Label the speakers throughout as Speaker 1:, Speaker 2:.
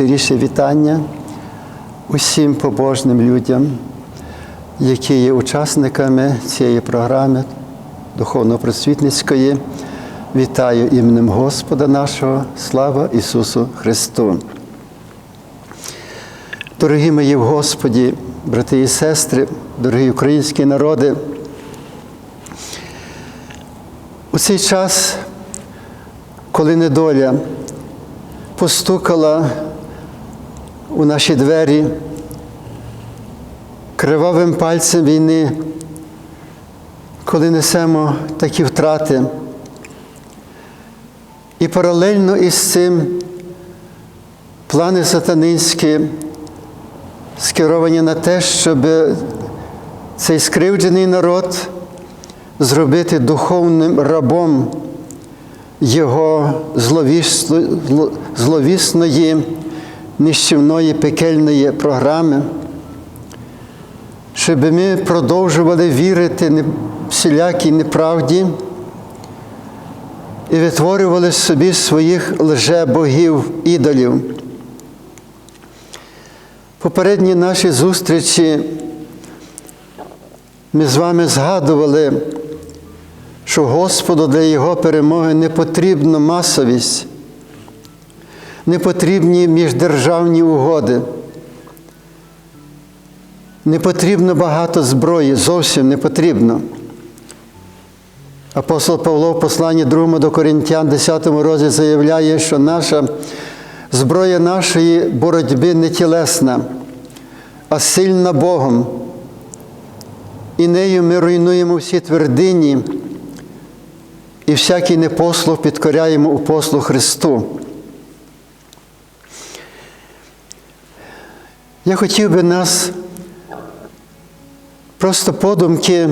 Speaker 1: Моє вітання усім побожним людям, які є учасниками цієї програми духовно-просвітницької. Вітаю іменем Господа нашого, слава Ісусу Христу. Дорогі мої в Господі, брати і сестри, дорогі українські народи, у цей час, коли недоля постукала у наші двері кривавим пальцем війни, коли несемо такі втрати, і паралельно із цим плани сатанинські скеровані на те, щоб цей скривджений народ зробити духовним рабом його зловісної, нищівної пекельної програми, щоб ми продовжували вірити всілякій неправді і витворювали собі своїх лже-богів, ідолів. Попередні наші зустрічі ми з вами згадували, що Господу для Його перемоги не потрібна масовість, не потрібні міждержавні угоди, не потрібно багато зброї, зовсім не потрібно. Апостол Павло в посланні 2 до Коринтян, 10 розі заявляє, що наша зброя нашої боротьби не тілесна, а сильна Богом. І нею ми руйнуємо всі твердині і всякий непослух підкоряємо у послуг Христу. Я хотів би нас просто подумки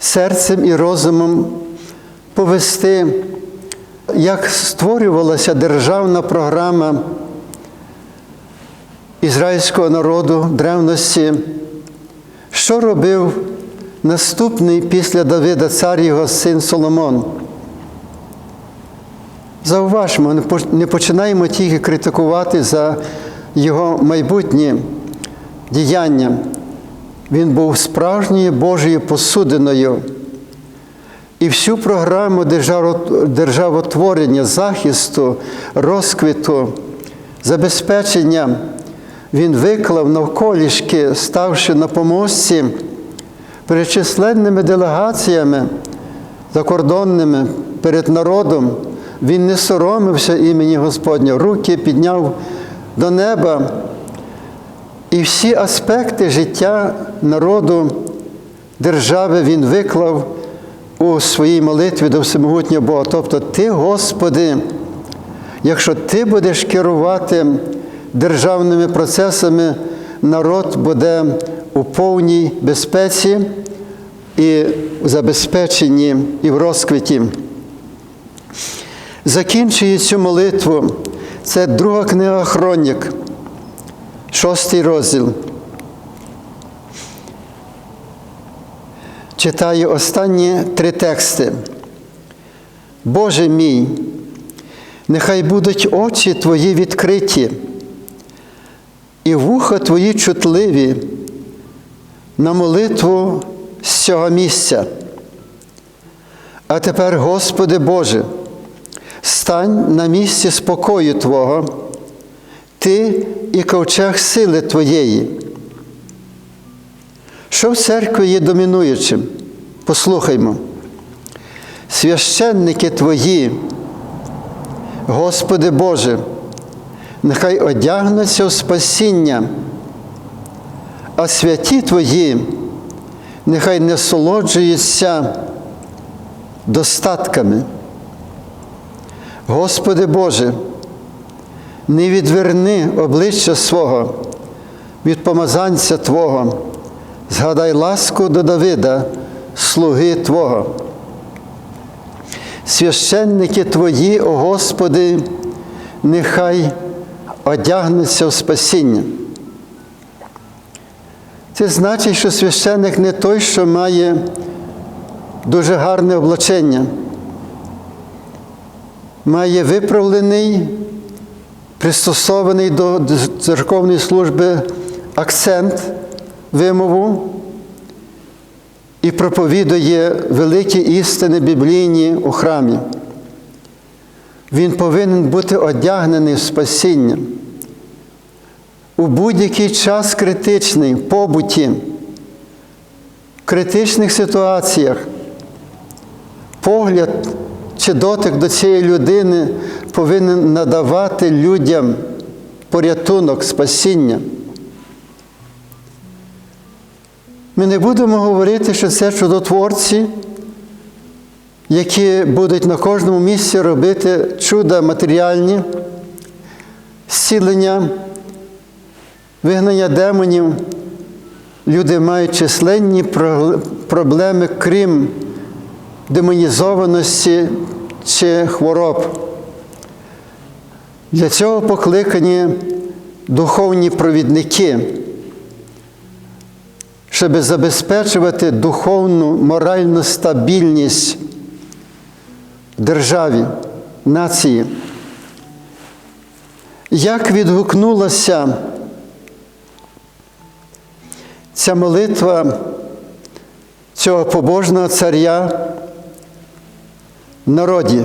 Speaker 1: серцем і розумом повести, як створювалася державна програма ізраїльського народу древності, що робив наступний після Давида цар його син Соломон. Зауважмо, не починаємо тільки критикувати за його майбутнє діяння. Він був справжньою Божою посудиною. І всю програму державотворення, захисту, розквіту, забезпечення він виклав навколішки, ставши на помості перед численними делегаціями закордонними перед народом. Він не соромився імені Господня, руки підняв до неба. І всі аспекти життя народу, держави він виклав у своїй молитві до всемогутнього Бога. Тобто, Ти, Господи, якщо Ти будеш керувати державними процесами, народ буде у повній безпеці і в забезпеченні і в розквіті. Закінчує цю молитву. Це друга книга Хронік, шостий розділ. Читаю останні три тексти. Боже мій, нехай будуть очі Твої відкриті, і вуха Твої чутливі на молитву з цього місця. А тепер, Господи Боже, стань на місці спокою Твого, Ти і ковчег сили Твоєї. Що в церкві є домінуючим? Послухаймо. Священники Твої, Господи Боже, нехай одягнуться в спасіння, а святі Твої нехай не солоджуються достатками. Господи Боже, не відверни обличчя свого від помазанця Твого, згадай ласку до Давида, слуги Твого. Священники Твої, о Господи, нехай одягнуться в спасіння. Це значить, що священник не той, що має дуже гарне облачення, має виправлений пристосований до церковної служби акцент вимову і проповідує великі істини біблійні у храмі. Він повинен бути одягнений в спасіння. У будь-який час критичний, в побуті, в критичних ситуаціях, погляд чи дотик до цієї людини повинен надавати людям порятунок, спасіння. Ми не будемо говорити, що це чудотворці, які будуть на кожному місці робити чуда матеріальні, зцілення, вигнання демонів. Люди мають численні проблеми, крім демонізованості чи хвороб. Для цього покликані духовні провідники, щоб забезпечувати духовну моральну стабільність державі, нації. Як відгукнулася ця молитва цього побожного царя народі?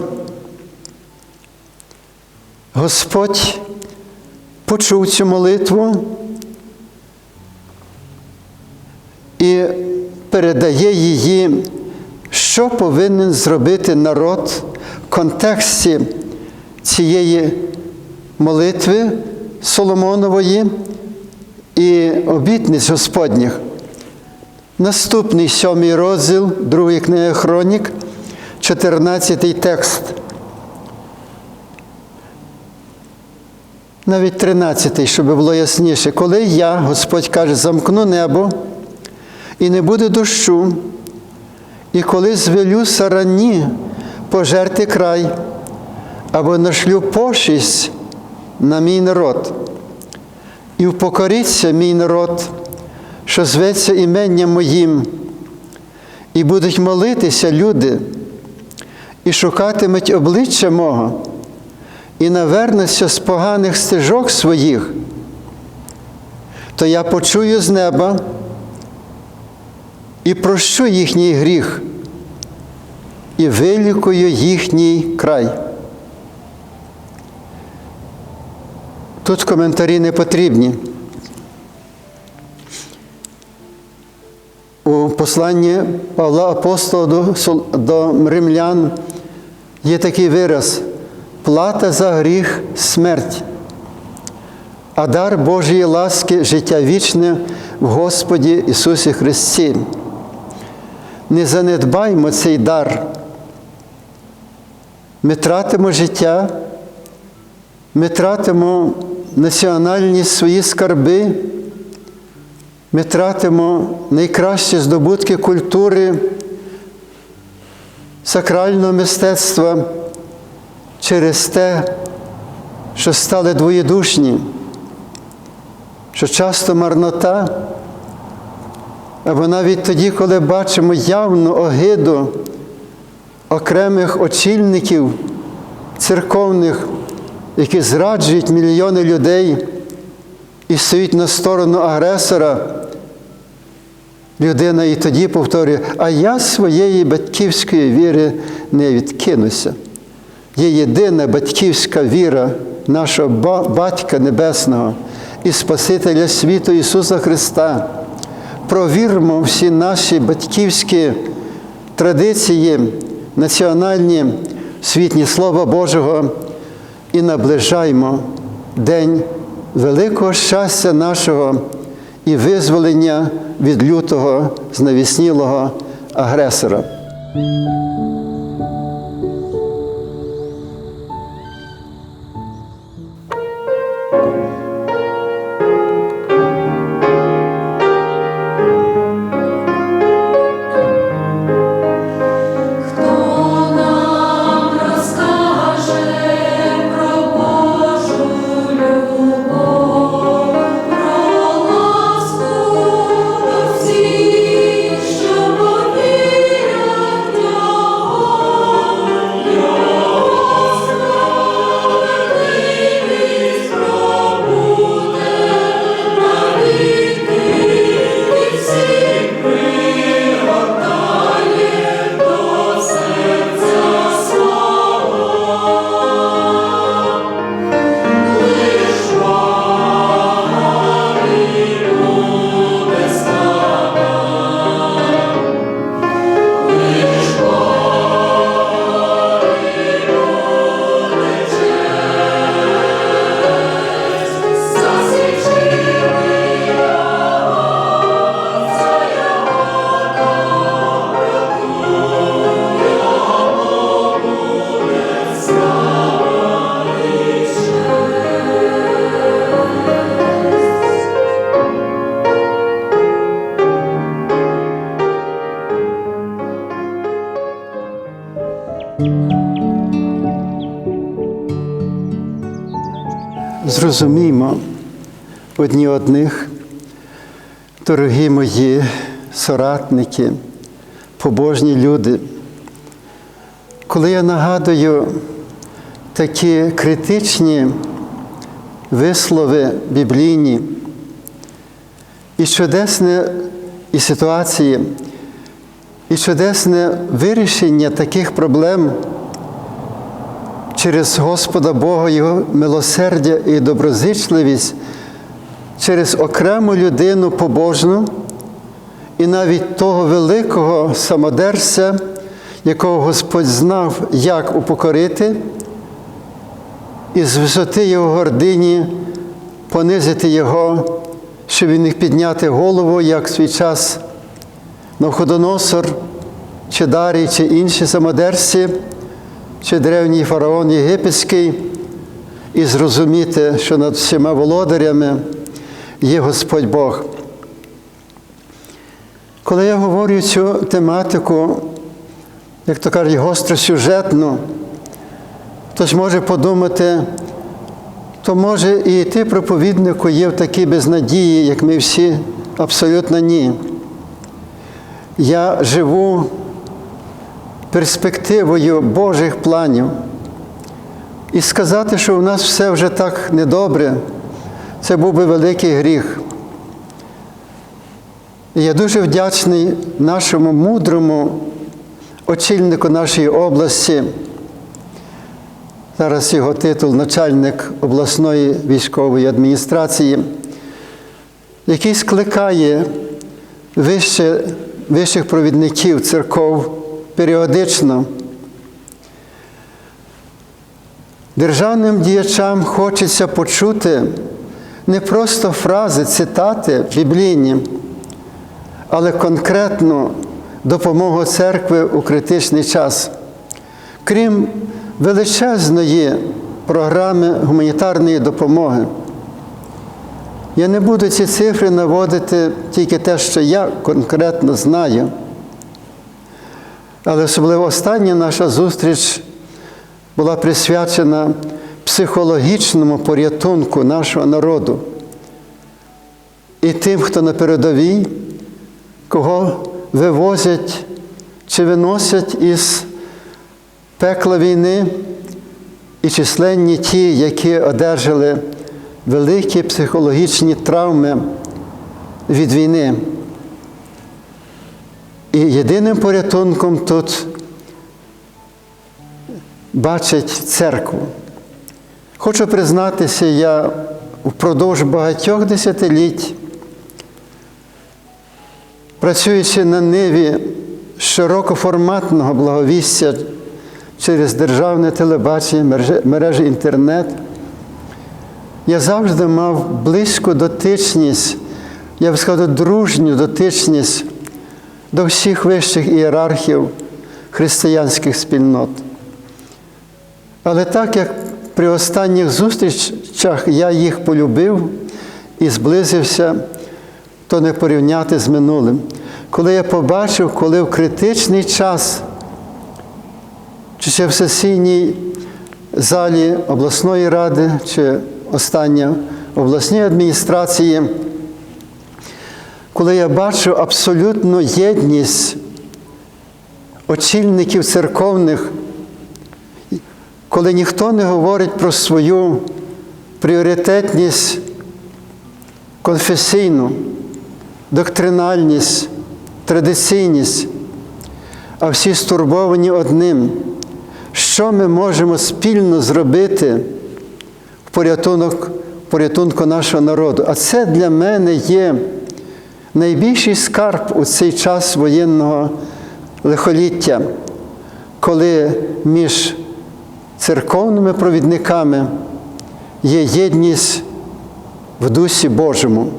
Speaker 1: Господь почув цю молитву і передає її, що повинен зробити народ в контексті цієї молитви Соломонової і обітниць Господніх. Наступний сьомий розділ другої книги Хронік, 14 текст. Навіть 13, щоб було ясніше, коли я, Господь каже, замкну небо і не буде дощу, і коли звелю сарані пожерти край, або нашлю пошість на мій народ, і впокориться мій народ, що зветься іменням моїм, і будуть молитися люди, і шукатимуть обличчя мого і навернеться з поганих стежок своїх, то я почую з неба і прощу їхній гріх, і вилікую їхній край. Тут коментарі не потрібні. У посланні Павла Апостола до римлян є такий вираз плата за гріх смерть, а дар Божої ласки життя вічне в Господі Ісусі Христі. Не занедбаймо цей дар. Ми тратимо життя, ми тратимо національні свої скарби, ми тратимо найкращі здобутки культури, сакрального мистецтва через те, що стали двоєдушні, що часто марнота, або навіть тоді, коли бачимо явну огиду окремих очільників церковних, які зраджують мільйони людей і стоїть на сторону агресора. Людина і тоді повторює, а я своєї батьківської віри не відкинуся є єдина батьківська віра нашого Батька Небесного і Спасителя світу Ісуса Христа. Провірмо всі наші батьківські традиції, національні світні Слова Божого і наближаймо день великого щастя нашого і визволення від лютого знавіснілого агресора. Дорогі мої соратники, побожні люди. Коли я нагадую такі критичні вислови біблійні і чудесне і ситуації, і чудесне вирішення таких проблем через Господа Бога, Його милосердя і доброзичливість, через окрему людину побожну і навіть того великого самодерця, якого Господь знав, як упокорити, і з висоти його гордині понизити його, щоб він міг підняти голову, як в свій час Навходоносор, чи Дарій, чи інші самодерці, чи древній фараон Єгипетський, і зрозуміти, що над всіма володарями є Господь Бог. Коли я говорю цю тематику, як то кажуть, гостросюжетну, хтось може подумати, то може і ти, проповіднику, є в такій безнадії, як ми всі, абсолютно ні. Я живу перспективою Божих планів. І сказати, що у нас все вже так недобре, це був би великий гріх. І я дуже вдячний нашому мудрому очільнику нашої області. Зараз його титул начальник обласної військової адміністрації, який скликає вище, вищих провідників церков періодично. Державним діячам хочеться почути не просто фрази, цитати біблійні, але конкретну допомогу церкви у критичний час. Крім величезної програми гуманітарної допомоги. Я не буду ці цифри наводити тільки те, що я конкретно знаю. Але особливо остання наша зустріч була присвячена психологічному порятунку нашого народу і тим, хто на передовій, кого вивозять чи виносять із пекла війни, і численні ті, які одержали великі психологічні травми від війни. І єдиним порятунком тут бачить церкву. Хочу признатися, я впродовж багатьох десятиліть, працюючи на ниві широкоформатного благовістя через державне телебачення, мережі інтернет, я завжди мав близьку дотичність, я б сказав, дружню дотичність до всіх вищих ієрархів християнських спільнот. Але так як при останніх зустрічах я їх полюбив і зблизився, то не порівняти з минулим. Коли я побачив, коли в критичний час, чи ще в сесійній залі обласної ради, чи остання обласній адміністрації, коли я бачу абсолютну єдність очільників церковних, коли ніхто не говорить про свою пріоритетність конфесійну, доктринальність, традиційність, а всі стурбовані одним, що ми можемо спільно зробити в порятунок, порятунку нашого народу. А це для мене є найбільший скарб у цей час воєнного лихоліття, коли між церковними провідниками є єдність в Дусі Божому.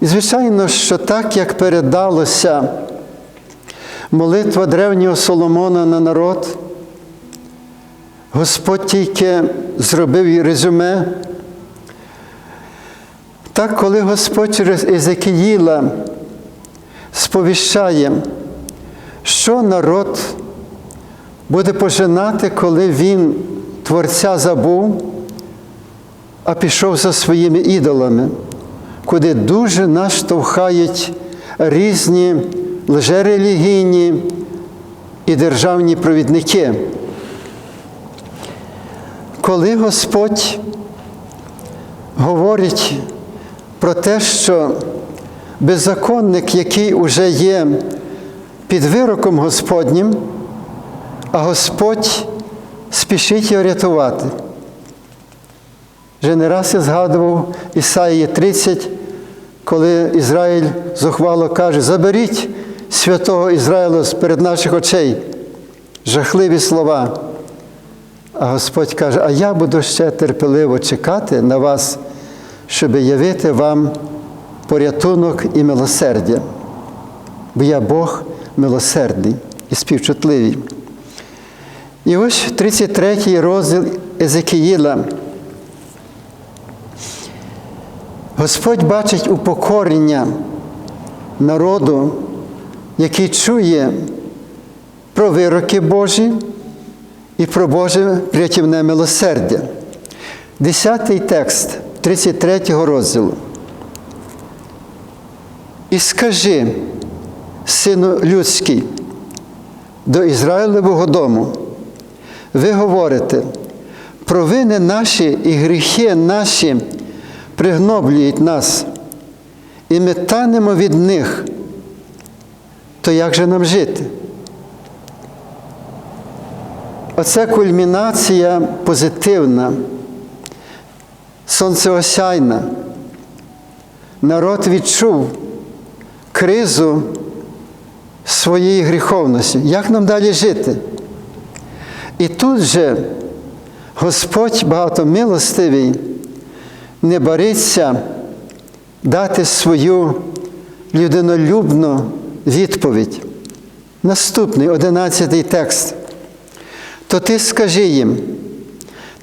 Speaker 1: І, звичайно, що так, як передалося молитва древнього Соломона на народ, Господь тільки зробив резюме. Так, коли Господь через Езекіїла сповіщає, що народ буде пожинати, коли він Творця забув, а пішов за своїми ідолами, куди дуже нас штовхають різні лжерелігійні і державні провідники. Коли Господь говорить про те, що беззаконник, який уже є під вироком Господнім, а Господь спішить його рятувати. Вже не раз я згадував Ісаїї 30, коли Ізраїль зухвало каже, заберіть святого Ізраїля з перед наших очей. Жахливі слова. А Господь каже, а я буду ще терпеливо чекати на вас, щоб явити вам порятунок і милосердя. Бо я Бог милосердний і співчутливий. І ось 33 розділ Езекіїла. Господь бачить упокорення народу, який чує про вироки Божі і про Боже рятівне милосердя. Десятий текст 33 розділу. І скажи, сину людський, до Ізраїлевого дому, ви говорите, провини наші і гріхи наші пригноблюють нас, і ми танемо від них, то як же нам жити? Оце кульмінація позитивна, сонцеосяйна. Народ відчув кризу своєї гріховності. Як нам далі жити? І тут же Господь багатомилостивий не бориться дати свою людинолюбну відповідь. Наступний одинадцятий текст. То ти скажи їм,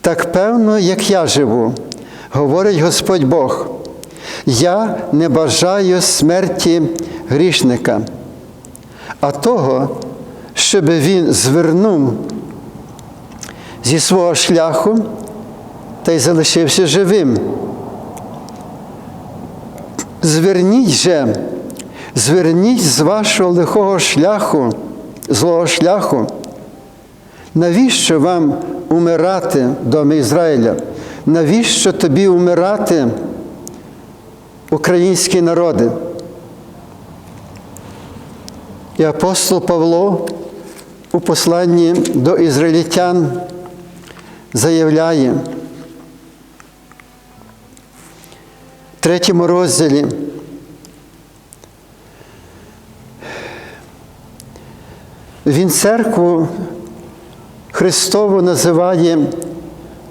Speaker 1: так певно, як я живу, говорить Господь Бог, я не бажаю смерті грішника, а того, щоб він звернув зі свого шляху та й залишився живим. Зверніть же, зверніть з вашого лихого шляху, злого шляху. Навіщо вам умирати, доми Ізраїля? Навіщо тобі умирати, українські народи? І апостол Павло у посланні до ізраїльтян заявляє в третьому розділі. Він церкву Христову називає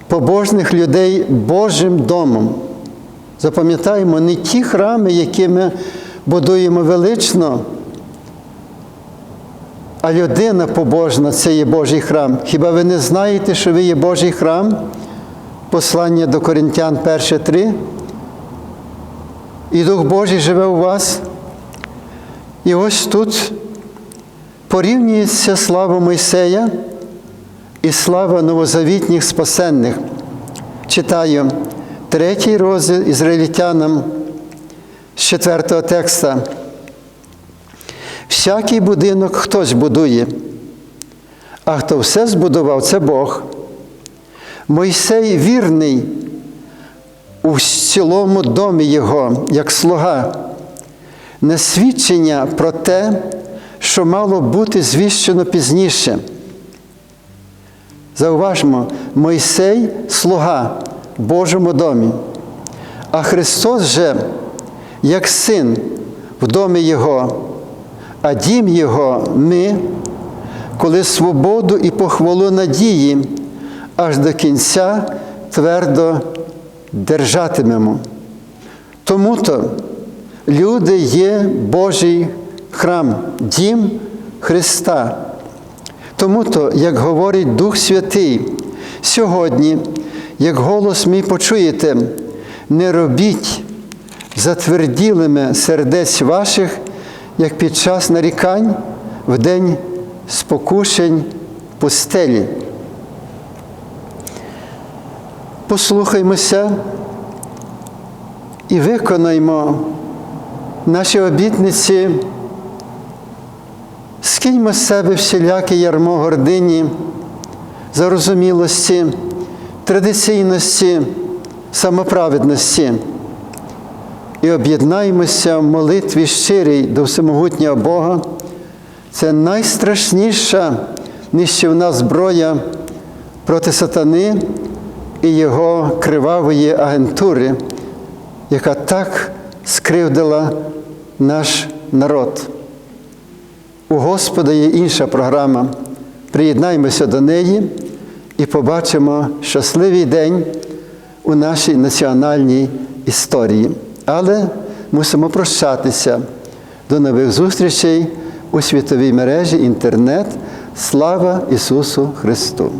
Speaker 1: побожних людей Божим домом. Запам'ятаємо, не ті храми, які ми будуємо велично, а людина побожна це є Божий храм. Хіба ви не знаєте, що ви є Божий храм? Послання до Коринтян 1.3. І Дух Божий живе у вас. І ось тут порівнюється слава Мойсея і слава новозавітніх спасенних. Читаю третій розділ ізраїльтянам з четвертого текста. Всякий будинок хтось будує, а хто все збудував, це Бог. Мойсей вірний у цілому домі його, як слуга, не свідчення про те, що мало бути звіщено пізніше. Зауважмо, Мойсей слуга в Божому домі, а Христос же, як син в домі Його, а дім Його ми, коли свободу і похвалу надії аж до кінця твердо держатимемо. Тому то люди є Божий храм, дім Христа. Тому то, як говорить Дух Святий, сьогодні, як голос мій почуєте, не робіть затверділими сердець ваших, як під час нарікань в день спокушень пустелі. Послухаймося і виконаймо наші обітниці, скиньмо з себе всіляке ярмо гордині, зарозумілості, традиційності, самоправедності і об'єднаємося в молитві щирій до всемогутнього Бога. Це найстрашніша нищівна зброя проти сатани і його кривавої агентури, яка так скривдила наш народ. У Господа є інша програма. Приєднаємося до неї і побачимо щасливий день у нашій національній історії. Але мусимо прощатися. До нових зустрічей у світовій мережі інтернет. Слава Ісусу Христу!